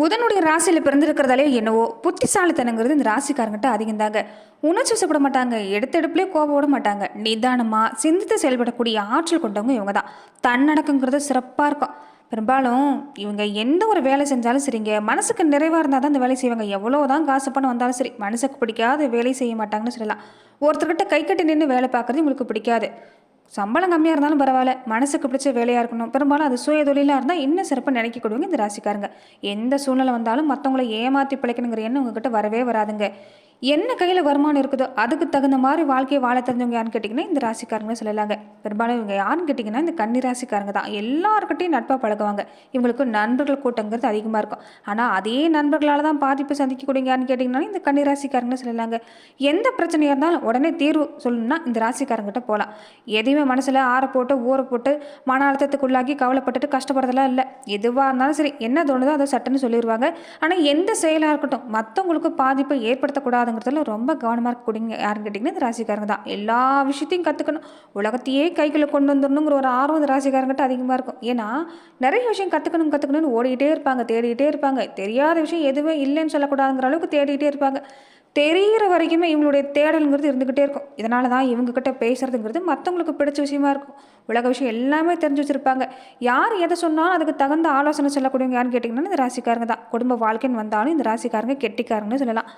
புதனுடைய ராசியில் பிறந்திருக்கிறதாலே என்னவோ புத்திசாலித்தனங்கிறது இந்த ராசிக்காரங்கிட்ட அதிகம் தாங்க உணர்ச்சி வசப்பட மாட்டாங்க. எடுத்தெடுப்புலேயே கோபப்பட மாட்டாங்க. நிதானமாக சிந்தித்து செயல்படக்கூடிய ஆற்றல் கொண்டவங்க இவங்க தான் தன்னடக்கங்கிறது சிறப்பாக இருக்கும். பெரும்பாலும் இவங்க எந்த ஒரு வேலை செஞ்சாலும் சரிங்க. மனசுக்கு நிறைவாக இருந்தால் தான் இந்த வேலை செய்வாங்க. எவ்வளோ தான் காசு பணம் வந்தாலும் சரி. மனசுக்கு பிடிக்காத வேலை செய்ய மாட்டாங்கன்னு சொல்லலாம். ஒருத்தர்கிட்ட கை கட்டி நின்று வேலை பார்க்குறது உங்களுக்கு பிடிக்காது. சம்பளம் கம்மியாக இருந்தாலும் பரவாயில்ல. மனசுக்கு பிடிச்ச வேலையாக இருக்கணும். பெரும்பாலும் அது சுய தொழிலாக இருந்தால் இன்னும் சிறப்பாக நினைக்கக்கூடியவங்க இந்த ராசிக்காரங்க. எந்த சூழ்நிலை வந்தாலும் மற்றவங்கள ஏமாற்றி பிழைக்கணுங்கிற எண்ணம் உங்ககிட்ட வரவே வராதுங்க. என்ன கையில் வருமானம் இருக்குதோ? அதுக்கு தகுந்த மாதிரி வாழ்க்கையை வாழ தெரிஞ்சவங்க யாருன்னு கேட்டிங்கன்னா இந்த ராசிக்காரங்க சொல்லலாங்க. பெரும்பாலும் இவங்க யாருன்னு கேட்டிங்கன்னா இந்த கன்னி ராசிக்காரங்க தான். எல்லாருக்கிட்டையும் நட்பாக பழகுவாங்க. இவங்களுக்கு நண்பர்கள் கூட்டங்கிறது அதிகமாக இருக்கும். ஆனால் அதே நண்பர்களால் தான் பாதிப்பு சந்திக்கக்கூடிய யாருன்னு கேட்டிங்கன்னா இந்த கன்னி ராசிக்காரங்க சொல்லலாங்க. எந்த பிரச்சனையாக இருந்தாலும் உடனே தீர்வு சொல்லணும்னா இந்த ராசிக்காரங்கிட்ட போகலாம் எதையுமே மனசில் ஆற போட்டு ஊற போட்டு மன அழுத்தத்துக்குள்ளாக்கி கவலைப்பட்டுட்டு கஷ்டப்படுறதெல்லாம் இல்லை. எதுவாக இருந்தாலும் சரி என்ன தோணுதோ அதை சட்டுன்னு சொல்லிடுவாங்க ஆனால் எந்த செயலாக இருக்கட்டும் மற்றவங்களுக்கு பாதிப்பை ஏற்படுத்தக்கூடாது கற்றுக்கணுங்கிறதுல ரொம்ப கவனமாக இருக்கக்கூடியங்க யாருன்னு கேட்டிங்கன்னா இந்த ராசிக்காரங்க தான். எல்லா விஷயத்தையும் கற்றுக்கணும் உலகத்தையே கைக்குள்ளே கொண்டு வந்துடணுங்கிற ஒரு ஆர்வம் இந்த ராசிக்காரங்கிட்ட அதிகமாக இருக்கும். ஏன்னா நிறைய விஷயம் கற்றுக்கணும் கற்றுக்கணும்னு ஓடிக்கிட்டே இருப்பாங்க தேடிக்கிட்டே இருப்பாங்க. தெரியாத விஷயம் எதுவுமே இல்லைன்னு சொல்லக்கூடாதுங்கிற அளவுக்கு தேடிக்கிட்டே இருப்பாங்க. தெரிகிற வரைக்குமே இவங்களுடைய தேடலுங்கிறது இருந்துக்கிட்டே இருக்கும். இதனால தான் இவங்கக்கிட்ட பேசுறதுங்கிறது மற்றவங்களுக்கு பிடிச்ச விஷயமா இருக்கும். உலக விஷயம் எல்லாமே தெரிஞ்சு வச்சுருப்பாங்க. யார் எதை சொன்னாலும் அதுக்கு தகுந்த ஆலோசனை சொல்லக்கூடியவங்க யாருன்னு கேட்டிங்கன்னா இந்த ராசிக்காரங்க தான். குடும்ப வாழ்க்கைன்னு வந்தாலும் இந்த ராசிக்காரங்க கெட்டிக்காரங்கன்னு சொல்லலாம்.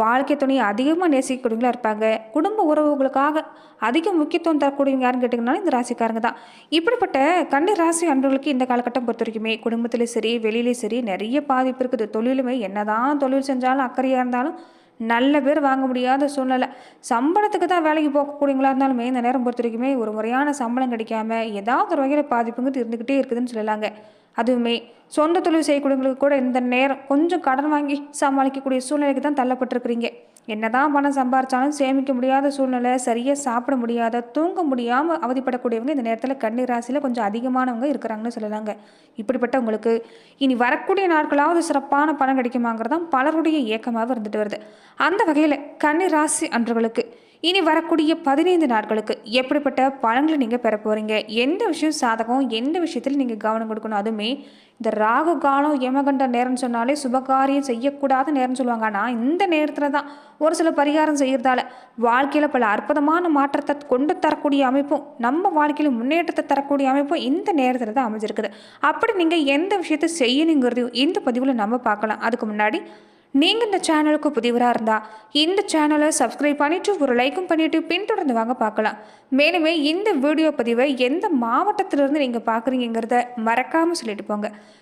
வாழ்க்கை துணையை அதிகமாக நேசிக்கக்கூடியவங்களா இருப்பாங்க. குடும்ப உறவுகளுக்காக அதிக முக்கியத்துவம் தரக்கூடியவங்க யாருன்னு கேட்டிங்கனாலும் இந்த ராசிக்காரங்க தான். இப்படிப்பட்ட கன்னி ராசி அன்பர்களுக்கு இந்த காலகட்டம் பொறுத்த வரைக்குமே குடும்பத்துலேயும் சரி வெளியிலையும் சரி நிறைய பாதிப்பு இருக்குது. தொழிலுமே என்னதான் தொழில் செஞ்சாலும் அக்கறையாக இருந்தாலும் நல்ல பேர் வாங்க முடியாத சூழ்நிலை. சம்பளத்துக்கு தான் வேலைக்கு போகக்கூடியவங்களா இருந்தாலுமே இந்த நேரம் பொறுத்த வரைக்குமே ஒரு முறையான சம்பளம் கிடைக்காம ஏதாவது ஒரு வகையில் பாதிப்புங்கிறது இருந்துக்கிட்டே இருக்குதுன்னு சொல்லலாங்க. அதுவுமே சொந்த தொழில் செய்யக்கூடியவங்களுக்கு கூட இந்த நேரம் கொஞ்சம் கடன் வாங்கி சமாளிக்கக்கூடிய சூழ்நிலைக்கு தான் தள்ளப்பட்டிருக்கிறீங்க. என்னதான் பணம் சம்பாரிச்சாலும் சேமிக்க முடியாத சூழ்நிலை சரியாக சாப்பிட முடியாத தூங்க முடியாமல் அவதிப்படக்கூடியவங்க இந்த நேரத்தில் கண்ணீர் ராசியில் கொஞ்சம் அதிகமானவங்க இருக்கிறாங்கன்னு சொல்லலாங்க. இப்படிப்பட்டவங்களுக்கு இனி வரக்கூடிய நாட்களாவது சிறப்பான பணம் கிடைக்குமாங்கிறது தான் பலருடைய இயக்கமாக இருந்துட்டு வருது. அந்த வகையில் கன்னி ராசி அன்றவர்களுக்கு இனி வரக்கூடிய பதினைந்து நாட்களுக்கு எப்படிப்பட்ட பலன்களை நீங்கள் பெற போகிறீங்க எந்த விஷயம் சாதகம்? எந்த விஷயத்தில் நீங்கள் கவனம் கொடுக்கணும்? அதுவுமே இந்த ராகு காலம் யமகண்ட நேரம்னு சொன்னாலே சுபகாரியம் செய்யக்கூடாத நேரம்னு சொல்லுவாங்க. ஆனால் இந்த நேரத்தில் தான் ஒரு சில பரிகாரம் செய்கிறதால வாழ்க்கையில் பல அற்புதமான மாற்றத்தை கொண்டு தரக்கூடிய அமைப்பும் நம்ம வாழ்க்கையில் முன்னேற்றத்தை தரக்கூடிய அமைப்பும் இந்த நேரத்தில் தான் அமைஞ்சிருக்குது. அப்படி நீங்கள் எந்த விஷயத்தை செய்யணுங்கிறதையும் இந்த பதிவில் நம்ம பார்க்கலாம். அதுக்கு முன்னாடி நீங்கள் இந்த சேனலுக்கு புதிவராக இருந்தால் இந்த சேனலை சப்ஸ்கிரைப் பண்ணிவிட்டு ஒரு லைக்கும் பண்ணிவிட்டு பின்தொடர்ந்து வாங்க பார்க்கலாம். மேலுமே இந்த வீடியோ பதிவை எந்த மாவட்டத்திலிருந்து நீங்கள் பார்க்குறீங்கிறத மறக்காமல் சொல்லிட்டு போங்க.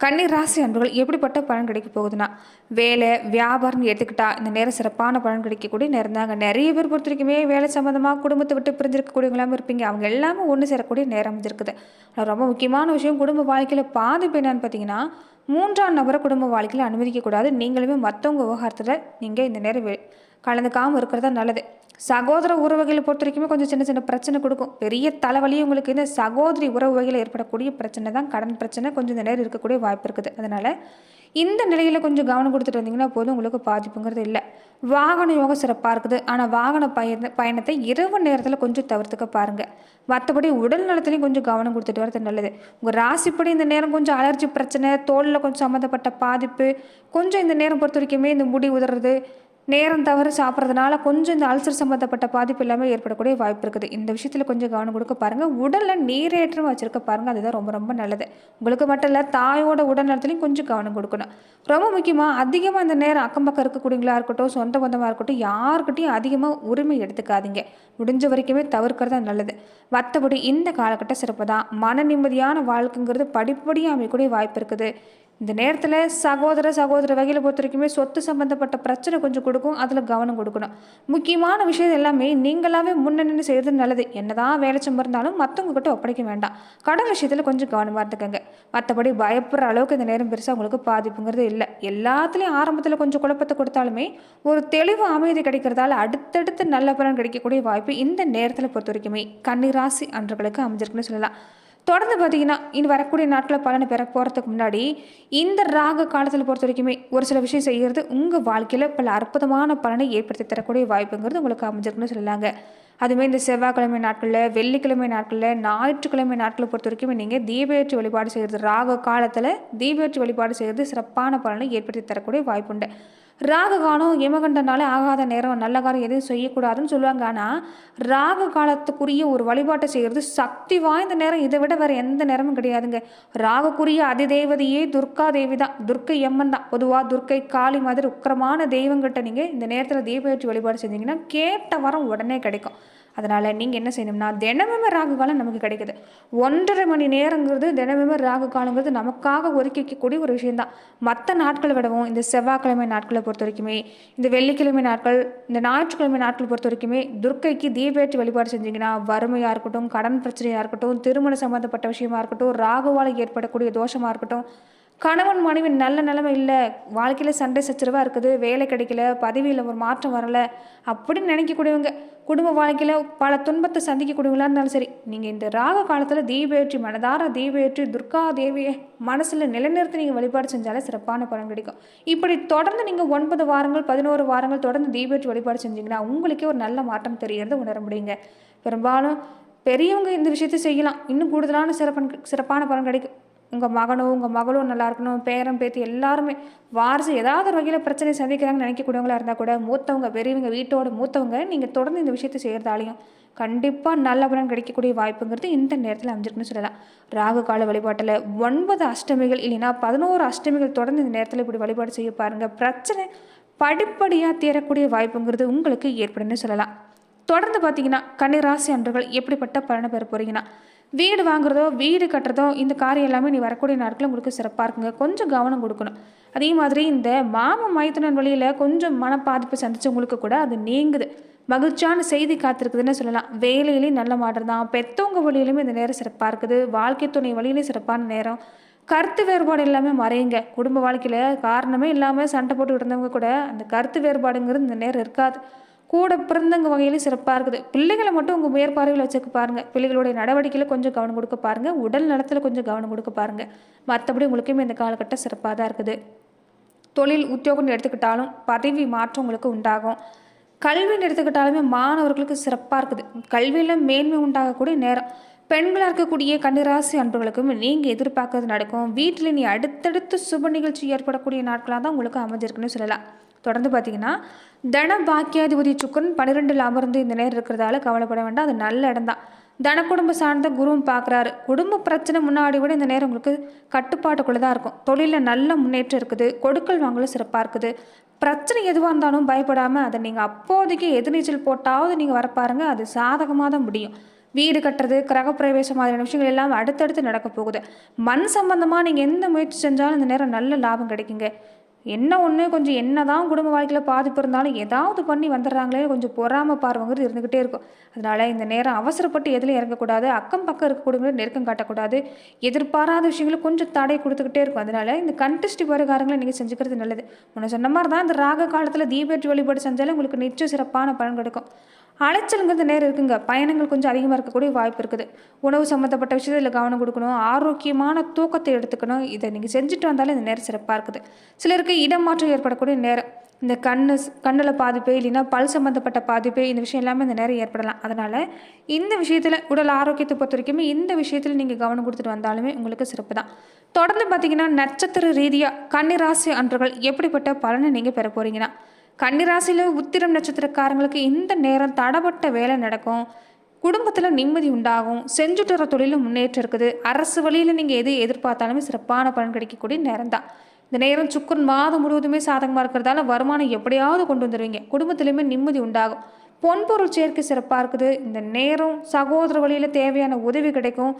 கன்னி ராசி அன்புகள் எப்படிப்பட்ட பலன் கிடைக்க போகுதுன்னா வேலை வியாபாரம்னு எடுத்துக்கிட்டா இந்த நேரம் சிறப்பான பலன் கிடைக்கக்கூடிய நேரம் தாங்க. நிறைய பேர் பொறுத்த வரைக்குமே வேலை சம்மந்தமாக குடும்பத்தை விட்டு பிரிஞ்சிருக்கக்கூடியவங்களாம் இருப்பீங்க. அவங்க எல்லாமே ஒன்று சேரக்கூடிய நேரம் வந்துருக்குது ரொம்ப முக்கியமான விஷயம் குடும்ப வாழ்க்கையில் பாதிப்பு என்னன்னு பார்த்தீங்கன்னா மூன்றாம் நபரை குடும்ப வாழ்க்கையில் அனுமதிக்கக்கூடாது. நீங்களுமே மற்றவங்க விவகாரத்தில் நீங்கள் இந்த நேரம் கலந்துக்காமல் இருக்கிறதா நல்லது. சகோதர உறவுகளை பொறுத்த வரைக்குமே கொஞ்சம் சின்ன சின்ன பிரச்சனை கொடுக்கும். பெரிய தலைவலி உங்களுக்கு இந்த சகோதரி உறவு வகையில் ஏற்படக்கூடிய பிரச்சனை தான். கடன் பிரச்சனை கொஞ்சம் இந்த நேரம் இருக்கக்கூடிய வாய்ப்பு இருக்குது. அதனால் இந்த நிலையில் கொஞ்சம் கவனம் கொடுத்துட்டு வந்தீங்கன்னா போதும். உங்களுக்கு பாதிப்புங்கிறது இல்லை. வாகன யோகம் சிறப்பாக இருக்குது. ஆனால் வாகன பயண பயணத்தை இரவு நேரத்தில் கொஞ்சம் தவிர்த்துக்க பாருங்கள் மற்றபடி உடல் நலத்துலையும் கொஞ்சம் கவனம் கொடுத்துட்டு வரது நல்லது. உங்கள் ராசிப்படி இந்த நேரம் கொஞ்சம் அலர்ஜி பிரச்சனை தோலில் கொஞ்சம் சம்மந்தப்பட்ட பாதிப்பு கொஞ்சம் இந்த நேரம் பொறுத்த வரைக்குமே இந்த முடி உதறது நேரம் தவறு சாப்பிட்றதுனால கொஞ்சம் இந்த அல்சர் சம்மந்தப்பட்ட பாதிப்பு எல்லாமே ஏற்படக்கூடிய வாய்ப்பு இருக்குது. இந்த விஷயத்தில் கொஞ்சம் கவனம் கொடுக்க பாருங்கள் உடலில் நீரேற்றம் வச்சுருக்க பாருங்கள் அதுதான் ரொம்ப ரொம்ப நல்லது. உங்களுக்கு மட்டும் இல்லை தாயோட உடல் நலத்துலையும் கொஞ்சம் கவனம் கொடுக்கணும். ரொம்ப முக்கியமாக அதிகமாக இந்த நேரம் அக்கம் பக்கம் இருக்கக்கூடியங்களா இருக்கட்டும் சொந்த பந்தமாக இருக்கட்டும் யாருக்கிட்டையும் அதிகமாக உரிமை எடுத்துக்காதீங்க. முடிஞ்ச வரைக்குமே தவிர்க்கிறது நல்லது. மற்றபடி இந்த காலகட்ட சிறப்பு தான் மன நிம்மதியான வாழ்க்கைங்கிறது படிப்படியாக அமையக்கூடிய வாய்ப்பு இருக்குது. இந்த நேரத்தில் சகோதர சகோதர வகையில் பொறுத்த வரைக்குமே சொத்து சம்மந்தப்பட்ட பிரச்சனை கொஞ்சம் கொடுக்கும் அதில் கவனம் கொடுக்கணும். முக்கியமான விஷயம் எல்லாமே நீங்களாவே முன்னணி செய்கிறது நல்லது. என்னதான் வேலை சம்பா இருந்தாலும் மற்றவங்க கிட்ட ஒப்படைக்க வேண்டாம். கடன் விஷயத்தில் கொஞ்சம் கவனமாக இருந்துக்கங்க. மற்றபடி பயப்படுற அளவுக்கு இந்த நேரம் பெருசாக உங்களுக்கு பாதிப்புங்கிறது இல்லை. எல்லாத்துலேயும் ஆரம்பத்தில் கொஞ்சம் குழப்பத்தை கொடுத்தாலுமே ஒரு தெளிவு அமைதி கிடைக்கிறதால அடுத்தடுத்து நல்ல பலன் கிடைக்கக்கூடிய வாய்ப்பு இந்த நேரத்தில் பொறுத்த வரைக்குமே. கன்னிராசி அன்றர்களுக்கு அமைஞ்சிருக்குன்னு சொல்லலாம். தொடர்ந்து பார்த்தீங்கன்னா இனி வரக்கூடிய நாட்களில் பலனை பெற போகிறதுக்கு முன்னாடி இந்த ராக காலத்தில் பொறுத்த வரைக்குமே ஒரு சில விஷயம் செய்கிறது உங்கள் வாழ்க்கையில் பல அற்புதமான பலனை ஏற்படுத்தி தரக்கூடிய வாய்ப்புங்கிறது உங்களுக்கு அமைஞ்சிருக்குன்னு சொல்லலாங்க. அதுமாதிரி இந்த செவ்வாய்க்கிழமை நாட்களில் வெள்ளிக்கிழமை நாட்களில் ஞாயிற்றுக்கிழமை நாட்களை பொறுத்த வரைக்கும் நீங்கள் தீபேற்றி வழிபாடு செய்கிறது ராக காலத்தில் தீபேற்றி வழிபாடு செய்கிறது சிறப்பான பலனை ஏற்படுத்தி தரக்கூடிய வாய்ப்புண்டு. ராகு யமகண்டனாலே ஆகாத நேரம் நல்ல காலம் எதுவும் செய்யக்கூடாதுன்னு சொல்லுவாங்க. ஆனால் ராகு காலத்துக்குரிய ஒரு வழிபாட்டை செய்கிறது சக்தி வாய்ந்த நேரம். இதை விட வேறு எந்த நேரமும் கிடையாதுங்க. ராகுக்குரிய அதிதேவதையே துர்கா தேவி தான். துர்க்கை எம்மன் தான். பொதுவாக துர்க்கை காளி மாதிரி உக்கரமான தெய்வங்கிட்ட நீங்கள் இந்த நேரத்தில் தீபேற்றி வழிபாடு செஞ்சீங்கன்னா கேட்ட வரம் உடனே கிடைக்கும். அதனால் நீங்கள் என்ன செய்யணும்னா தினமுமே ராகு காலம் நமக்கு கிடைக்குது. ஒன்றரை மணி நேரங்கிறது தினமுமே ராகு காலங்கிறது நமக்காக ஒதுக்கி வைக்கக்கூடிய ஒரு விஷயந்தான் மற்ற நாட்களை விடவும் இந்த செவ்வாய்க்கிழமை நாட்களை பொறுத்த வரைக்குமே இந்த வெள்ளிக்கிழமை நாட்கள் இந்த ஞாயிற்றுக்கிழமை நாட்களை பொறுத்த வரைக்குமே துர்க்கைக்கு தீபேற்றி வழிபாடு செஞ்சீங்கன்னா வறுமையாக இருக்கட்டும் கடன் பிரச்சனையாக இருக்கட்டும் திருமண சம்மந்தப்பட்ட விஷயமா இருக்கட்டும் ராகுவால் ஏற்படக்கூடிய தோஷமாக இருக்கட்டும் கணவன் மனைவி நல்ல நிலைமை இல்லை வாழ்க்கையில் சண்டை சச்சரவாக இருக்குது வேலை கிடைக்கல பதவியில் ஒரு மாற்றம் வரலை அப்படின்னு நினைக்கக்கூடியவங்க குடும்ப வாழ்க்கையில் பல துன்பத்தை சந்திக்கக்கூடியவங்களா இருந்தாலும் சரி நீங்கள் இந்த ராக காலத்தில் தீபேற்றி மனதார தீபேற்றி துர்கா தேவியை மனசில் நிலைநிறுத்தி நீங்கள் வழிபாடு செஞ்சாலே சிறப்பான பலன் கிடைக்கும். இப்படி தொடர்ந்து நீங்கள் ஒன்பது வாரங்கள் பதினோரு வாரங்கள் தொடர்ந்து தீபேற்றி வழிபாடு செஞ்சீங்கன்னா உங்களுக்கே ஒரு நல்ல மாற்றம் தெரியறது உணர முடியுங்க. பெரும்பாலும் பெரியவங்க இந்த விஷயத்தை செய்யலாம். இன்னும் கூடுதலான சிறப்பன் சிறப்பான பலன் கிடைக்கும். உங்கள் மகனோ உங்கள் மகளோ நல்லா இருக்கணும். பேரன் பேத்தி எல்லாருமே வாரிசு ஏதாவது ஒரு வகையில் பிரச்சனை சந்திக்கிறாங்கன்னு நினைக்கக்கூடியவங்களா இருந்தால் கூட மூத்தவங்க பெரியவங்க வீட்டோட மூத்தவங்க நீங்கள் தொடர்ந்து இந்த விஷயத்தை செய்கிறதாலையும் கண்டிப்பாக நல்ல பலன் கிடைக்கக்கூடிய வாய்ப்புங்கிறது இந்த நேரத்தில் அமைஞ்சிருக்குன்னு சொல்லலாம். ராகு கால வழிபாட்டில் ஒன்பது அஷ்டமிகள் இல்லைன்னா பதினோரு அஷ்டமிகள் தொடர்ந்து இந்த நேரத்தில் இப்படி வழிபாடு செய்ய பாருங்கள் பிரச்சனை படிப்படியாக தீரக்கூடிய வாய்ப்புங்கிறது உங்களுக்கு ஏற்படும்னு சொல்லலாம். தொடர்ந்து பார்த்தீங்கன்னா கன்னிராசி அன்றுகள் எப்படிப்பட்ட பலனை பெற போறீங்கன்னா வீடு வாங்குறதோ வீடு கட்டுறதோ இந்த காரியம் எல்லாமே நீ வரக்கூடிய நாட்கள் உங்களுக்கு சிறப்பாக இருக்குங்க. கொஞ்சம் கவனம் கொடுக்கணும். அதே மாதிரி இந்த மாம மைத்துனன் வழியில் கொஞ்சம் மன பாதிப்பு சந்திச்சவங்களுக்கு கூட அது நீங்குது. மகிழ்ச்சியான செய்தி காத்திருக்குதுன்னு சொல்லலாம். வேலையிலையும் நல்ல மாற்றம் தான். பெத்தவங்க வழியிலுமே இந்த நேரம் சிறப்பாக இருக்குது. வாழ்க்கை துணை வழியிலையும் சிறப்பான நேரம். கருத்து வேறுபாடு எல்லாமே மறையுங்க. குடும்ப வாழ்க்கையில் காரணமே இல்லாமல் சண்டை போட்டு இருந்தவங்க கூட அந்த கருத்து வேறுபாடுங்கிறது இந்த நேரம் இருக்காது. கூட பிறந்தவங்க வகையிலும் சிறப்பாக இருக்குது. பிள்ளைகளை மட்டும் உங்கள் மேற்பார்வையில் வச்சுக்க பாருங்கள் பிள்ளைகளுடைய நடவடிக்கையில் கொஞ்சம் கவனம் கொடுக்க பாருங்கள் உடல் நலத்தில் கொஞ்சம் கவனம் கொடுக்க பாருங்கள் மற்றபடி உங்களுக்குமே இந்த காலகட்டம் சிறப்பாக தான் இருக்குது. தொழில் உத்தியோகம்னு எடுத்துக்கிட்டாலும் பதவி மாற்றம் உங்களுக்கு உண்டாகும். கல்வின்னு எடுத்துக்கிட்டாலுமே மாணவர்களுக்கு சிறப்பாக இருக்குது. கல்வியில் மேன்மை உண்டாகக்கூடிய நேரம். பெண்களாக இருக்கக்கூடிய கன்னிராசி அன்பர்களுக்கும் நீங்கள் எதிர்பார்க்கறது நடக்கும். வீட்டில் நீ அடுத்தடுத்து சுப நிகழ்ச்சி ஏற்படக்கூடிய நாட்களாக தான் உங்களுக்கு அமைஞ்சிருக்குன்னு சொல்லலாம். தொடர்ந்து பார்த்தீங்கன்னா தன பாக்கியாதிபதி சுக்கரன் பன்னிரெண்டில் அமர்ந்து இந்த நேரம் இருக்கிறதால கவலைப்பட வேண்டாம். அது நல்ல இடம் தான் தன குடும்ப சார்ந்த குருவும் பார்க்குறாரு. குடும்ப பிரச்சனை முன்னாடி விட இந்த நேரம் உங்களுக்கு கட்டுப்பாட்டுக்குள்ளே தான் இருக்கும். தொழிலில் நல்ல முன்னேற்றம் இருக்குது. கொடுக்கல் வாங்கலும் சிறப்பாக இருக்குது. பிரச்சனை எதுவாக இருந்தாலும் பயப்படாமல் அதை நீங்கள் அப்போதைக்கு எதிர்நீச்சல் போட்டாவது நீங்கள் வர பாருங்கள் அது சாதகமாக தான் முடியும். வீடு கட்டுறது கிரகப்பிரவேசம் மாதிரியான விஷயங்கள் எல்லாம் அடுத்தடுத்து நடக்க போகுது. மண் சம்பந்தமாக நீங்கள் எந்த முயற்சி செஞ்சாலும் இந்த நேரம் நல்ல லாபம் கிடைக்குங்க. என்ன ஒன்று கொஞ்சம் என்ன தான் குடும்ப வாழ்க்கையில் பாதிப்பு இருந்தாலும் ஏதாவது பண்ணி வந்துடுறாங்களே கொஞ்சம் பொறாம பார்வைங்கிறது இருந்துக்கிட்டே இருக்கும். அதனால் இந்த நேரம் அவசரப்பட்டு எதுலையும் இறங்கக்கூடாது அக்கம் பக்கம் இருக்கக்கூடியவங்களை நெருக்கம் காட்டக்கூடாது. எதிர்பாராத விஷயங்களும் கொஞ்சம் தடை கொடுத்துக்கிட்டே இருக்கும். அதனால் இந்த கண்டெஸ்ட் பரிகாரங்களை நீங்கள் செஞ்சுக்கிறது நல்லது. முன்ன சொன்ன மாதிரி தான் இந்த ராக காலத்தில் தீபேற்றி வழிபாடு செஞ்சாலே உங்களுக்கு நிச்சயம் சிறப்பான பலன் கிடைக்கும். அலைச்சலுங்கிறது நேரம் இருக்குங்க. பயணங்கள் கொஞ்சம் அதிகமாக இருக்கக்கூடிய வாய்ப்பு இருக்குது. உணவு சம்மந்தப்பட்ட விஷயத்தில் கவனம் கொடுக்கணும். ஆரோக்கியமான தூக்கத்தை எடுத்துக்கணும். இதை நீங்கள் செஞ்சுட்டு வந்தாலும் இந்த நேரம் சிறப்பாக இருக்குது. சிலருக்கு இடமாற்றம் ஏற்படக்கூடிய நேரம். இந்த கண்ணு கண்ணில் பாதிப்பு இல்லைன்னா பல் சம்மந்தப்பட்ட பாதிப்பு இந்த விஷயம் எல்லாமே இந்த நேரம் ஏற்படலாம். அதனால் இந்த விஷயத்தில் உடல் ஆரோக்கியத்தை பொறுத்த வரைக்குமே இந்த விஷயத்தில் நீங்கள் கவனம் கொடுத்துட்டு வந்தாலுமே உங்களுக்கு சிறப்பு தான். தொடர்ந்து பார்த்தீங்கன்னா நட்சத்திர ரீதியாக கன்னிராசி அன்றுகள் எப்படிப்பட்ட பலனை நீங்கள் பெற போகிறீங்கன்னா கன்னிராசியில் உத்திரம் நட்சத்திரக்காரங்களுக்கு இந்த நேரம் தடப்பட்ட வேலை நடக்கும். குடும்பத்தில் நிம்மதி உண்டாகும். செஞ்சுட்டு வர தொழிலும் முன்னேற்றம் இருக்குது. அரசு வழியில் நீங்கள் எது எதிர்பார்த்தாலுமே சிறப்பான பலன் கிடைக்கக்கூடிய நேரம் தான் இந்த நேரம் சுக்கரன் மாதம் முழுவதுமே சாதகமாக இருக்கிறதால வருமானம் எப்படியாவது கொண்டு வந்துடுவீங்க குடும்பத்திலையுமே நிம்மதி உண்டாகும். பொன்பொருள் சேர்க்கை சிறப்பாக இருக்குது. இந்த நேரம் சகோதர வழியில் தேவையான உதவி கிடைக்கும்.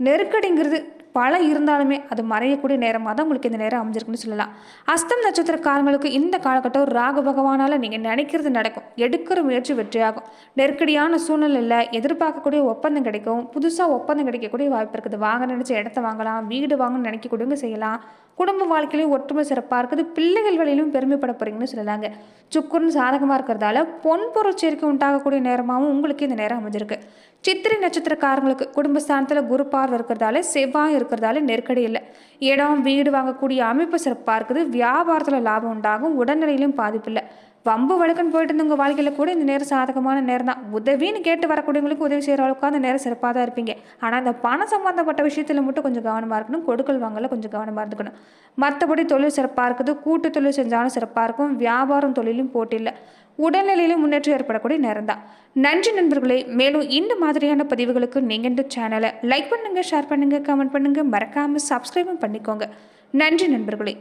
நெருக்கடிங்கிறது பல இருந்தாலுமே அது மறையக்கூடிய நேரமாக தான் உங்களுக்கு இந்த நேரம் அமைஞ்சிருக்குன்னு சொல்லலாம். அஸ்தம் நட்சத்திரக்காரங்களுக்கு இந்த காலகட்டம் ராகு பகவானால் நீங்கள் நினைக்கிறது நடக்கும். எடுக்கிற முயற்சி வெற்றியாகும். நெருக்கடியான சூழ்நிலையில் எதிர்பார்க்கக்கூடிய ஒப்பந்தம் கிடைக்கும். புதுசாக ஒப்பந்தம் கிடைக்கக்கூடிய வாய்ப்பு இருக்குது. வாங்க நினச்ச இடத்த வாங்கலாம் வீடு வாங்கணும்னு நினைக்கக்கூடியவங்க செய்யலாம். குடும்ப வாழ்க்கையிலும் ஒற்றுமை சிறப்பாக இருக்குது. பிள்ளைகள் வழியிலும் பெருமைப்பட போகிறீங்கன்னு சொல்லலாங்க. சுக்குரன் சாதகமாக இருக்கிறதால பொன் பொருள் சேர்க்கை உண்டாகக்கூடிய நேரமாகவும் உங்களுக்கு இந்த நேரம் அமைஞ்சிருக்கு. சித்திரை நட்சத்திரக்காரங்களுக்கு குடும்பஸ்தானத்தில் குரு பார்வை இருக்கிறதால செவ்வாய் இருக்கிறதால நெருக்கடி இல்லை. இடம் வீடு வாங்கக்கூடிய அமைப்பு சிறப்பாக இருக்குது. வியாபாரத்தில் லாபம் உண்டாகும். உடல்நிலையிலும் பாதிப்பு இல்லை. வம்பு வழக்குன்னு போயிட்டு இருந்தவங்க உங்கள் வாழ்க்கையில் கூட இந்த நேரம் சாதகமான நேரம் தான். உதவின்னு கேட்டு வரக்கூடியவங்களுக்கு உதவி செய்கிற அளவுக்கு அந்த நேரம் சிறப்பாக தான் இருப்பீங்க. ஆனால் இந்த பணம் சம்மந்தப்பட்ட விஷயத்தில் மட்டும் கொஞ்சம் கவனமாக இருக்கணும். கொடுக்கல் வாங்கல கொஞ்சம் கவனமாக இருந்துக்கணும். மற்றபடி தொழில் சிறப்பாக இருக்குது. கூட்டு தொழில் செஞ்சாலும் சிறப்பாக இருக்கும். வியாபாரம் தொழிலும் போட்டி இல்லை. உடல்நிலையிலும் முன்னேற்றம் ஏற்படக்கூடிய நேரம் தான். நன்றி நண்பர்களே. மேலும் இந்த மாதிரியான பதிவுகளுக்கு நீங்கள் இந்த சேனலை லைக் பண்ணுங்கள் ஷேர் பண்ணுங்கள் கமெண்ட் பண்ணுங்கள் மறக்காமல் சப்ஸ்கிரைபும் பண்ணிக்கோங்க. நன்றி நண்பர்களே.